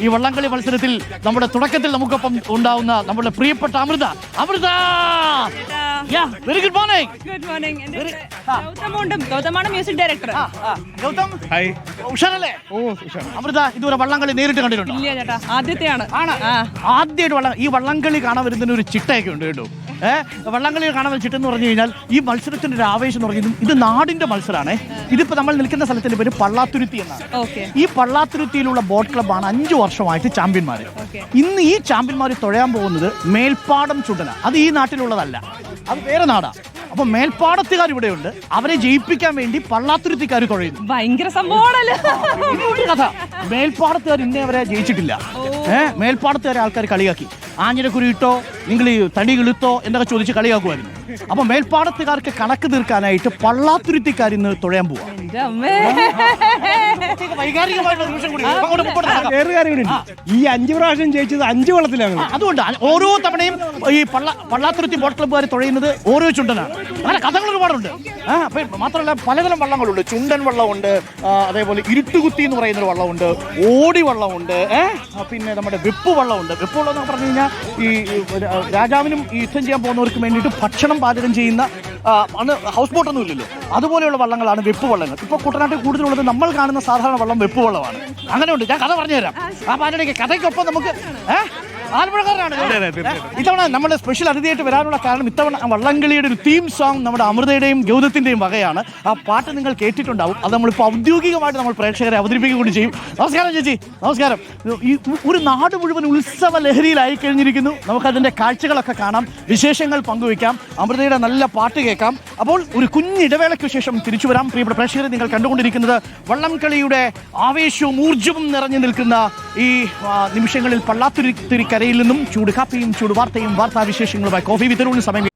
ഈ വള്ളംകളി മത്സരത്തിൽ നമ്മുടെ തുടക്കത്തിൽ നമുക്കൊപ്പം ഉണ്ടാവുന്ന നമ്മുടെ പ്രിയപ്പെട്ട Amrita. Amrita! Very good morning good morning ഗൗതമാണ് music director Gautham hi ഉഷാറല്ലേ ഓ ഉഷാർ. അമൃത ഇതുവരെ വള്ളംകളി നേരിട്ട് കണ്ടിട്ടുണ്ടോ? ഇല്ല ചേട്ടാ ആദ്യത്തെയാണ്. ആണ്. ആദ്യമായിട്ട് വള്ളം ഈ വള്ളംകളി കാണാൻ വരുന്നതിന് ഒരു ചിട്ടയൊക്കെ ഉണ്ട് കേട്ടോ. വള്ളംകളി കാണാൻ വെച്ചിട്ടെന്ന് ചിട്ടെന്ന് പറഞ്ഞു കഴിഞ്ഞാൽ ഈ മത്സരത്തിന്റെ ഒരു ആവേശം എന്ന് പറഞ്ഞാൽ ഇത് നാടിന്റെ മത്സരമാണ്. ഇതിപ്പോ നമ്മൾ നിൽക്കുന്ന സ്ഥലത്തിന്റെ പേര് പള്ളാത്തുരുത്തി എന്നാണ്. ഓക്കെ. ഈ പള്ളാത്തുരുത്തിയിലുള്ള ബോട്ട് ക്ലബ്ബാണ് അഞ്ചു വർഷമായിട്ട് ചാമ്പ്യന്മാർ. ഇന്ന് ഈ ചാമ്പ്യന്മാർ തുഴയാൻ പോകുന്നത് മേൽപ്പാടം ചുണ്ടന അത് ഈ നാട്ടിലുള്ളതല്ല. അത് വേറെ നാടാ. അപ്പൊ മേൽപ്പാടത്തുകാർ ഇവിടെയുണ്ട്. അവരെ ജയിപ്പിക്കാൻ വേണ്ടി പള്ളാത്തുരുത്തിക്കാർ തുഴയുന്നു. ഭയങ്കര കഥ. മേൽപ്പാടത്തുകാർ ഇന്നേ അവരെ ജയിച്ചിട്ടില്ല. ഏഹ് മേൽപ്പാടത്തുകാരെ ആൾക്കാർ കളിയാക്കി. ആഞ്ഞിരക്കുരി ഇട്ടോ നിങ്ങൾ ഈ തടി കിളുത്തോ എന്നൊക്കെ ചോദിച്ച് കളിയാക്കുമായിരുന്നു. അപ്പൊ മേൽപ്പാടത്തുകാർക്ക് കണക്ക് തീർക്കാനായിട്ട് പള്ളാത്തുരുത്തിക്കാരിന്ന് തുഴയാൻ പോവാ. ഈ അഞ്ച് പ്രാവശ്യം ജയിച്ചത് അഞ്ച് വള്ളത്തിലാണ്. അതുകൊണ്ട് ഓരോ തവണയും ഈ പള്ള പള്ളാത്തുരുത്തി ബോട്ട് ക്ലബ്ബുകാർ തുഴയുന്നത് ഓരോ ചുണ്ടനാണ്. അങ്ങനെ കഥകൾ ഒരുപാടുണ്ട് ആ മാത്രമല്ല പലതരം വള്ളങ്ങളുണ്ട്. ചുണ്ടൻ വള്ളമുണ്ട് അതേപോലെ ഇരുട്ടുകുത്തി എന്ന് പറയുന്ന ഒരു വള്ളമുണ്ട് ഓടി വള്ളമുണ്ട് ഏഹ് പിന്നെ നമ്മുടെ വെപ്പ് വള്ളമുണ്ട്. വെപ്പ് വള്ളം എന്ന് പറഞ്ഞു കഴിഞ്ഞാൽ ഈ രാജാവിനും ഈ യുദ്ധം ചെയ്യാൻ പോകുന്നവർക്ക് വേണ്ടിയിട്ട് ഭക്ഷണം പാചകം ചെയ്യുന്ന അന്ന് ഹൗസ് ബോട്ട് ഒന്നും ഇല്ലല്ലോ. അതുപോലെയുള്ള വള്ളങ്ങളാണ് വെപ്പ് വള്ളങ്ങൾ. ഇപ്പോൾ കുട്ടനാട്ടിൽ കൂടുതലുള്ളത് നമ്മൾ കാണുന്ന സാധാരണ വള്ളം വെപ്പ് വള്ളമാണ്. അങ്ങനെയുണ്ട്. ഞാൻ കഥ പറഞ്ഞുതരാം. ആ പാചകയ്ക്ക് കഥയ്ക്കൊപ്പം നമുക്ക് ഏഹ് ആലപ്പുഴക്കാരനാണ്? ഇത്തവണ നമ്മുടെ സ്പെഷ്യൽ അതിഥിയായിട്ട് വരാനുള്ള കാരണം ഇത്തവണ വള്ളംകളിയുടെ ഒരു തീം സോങ് നമ്മുടെ അമൃതയുടെയും ഗൗതത്തിന്റെയും വകയാണ്. ആ പാട്ട് നിങ്ങൾ കേട്ടിട്ടുണ്ടാവും. അത് നമ്മളിപ്പോൾ ഔദ്യോഗികമായിട്ട് നമ്മൾ പ്രേക്ഷകരെ അവതരിപ്പിക്കുക കൂടി ചെയ്യും. നമസ്കാരം ചേച്ചി. നമസ്കാരം. ഈ ഒരു നാട് മുഴുവൻ ഉത്സവ ലഹരിയിലായി കഴിഞ്ഞിരിക്കുന്നു നമുക്കതിന്റെ കാഴ്ചകളൊക്കെ കാണാം. വിശേഷങ്ങൾ പങ്കുവയ്ക്കാം. അമൃതയുടെ നല്ല പാട്ട് കേൾക്കാം. അപ്പോൾ ഒരു കുഞ്ഞിടവേളയ്ക്ക് ശേഷം തിരിച്ചു വരാം. പ്രിയപ്പെട്ട പ്രേക്ഷകരെ നിങ്ങൾ കണ്ടുകൊണ്ടിരിക്കുന്നത് വള്ളംകളിയുടെ ആവേശവും ഊർജവും നിറഞ്ഞു നിൽക്കുന്ന ഈ നിമിഷങ്ങളിൽ പള്ളാത്തുരുത്തിരിക്കരയിൽ നിന്നും ചൂട് കാപ്പിയും ചൂട് വാർത്തയും വാർത്താവിശേഷങ്ങളുമായി കോഫി വിതരണ സമയം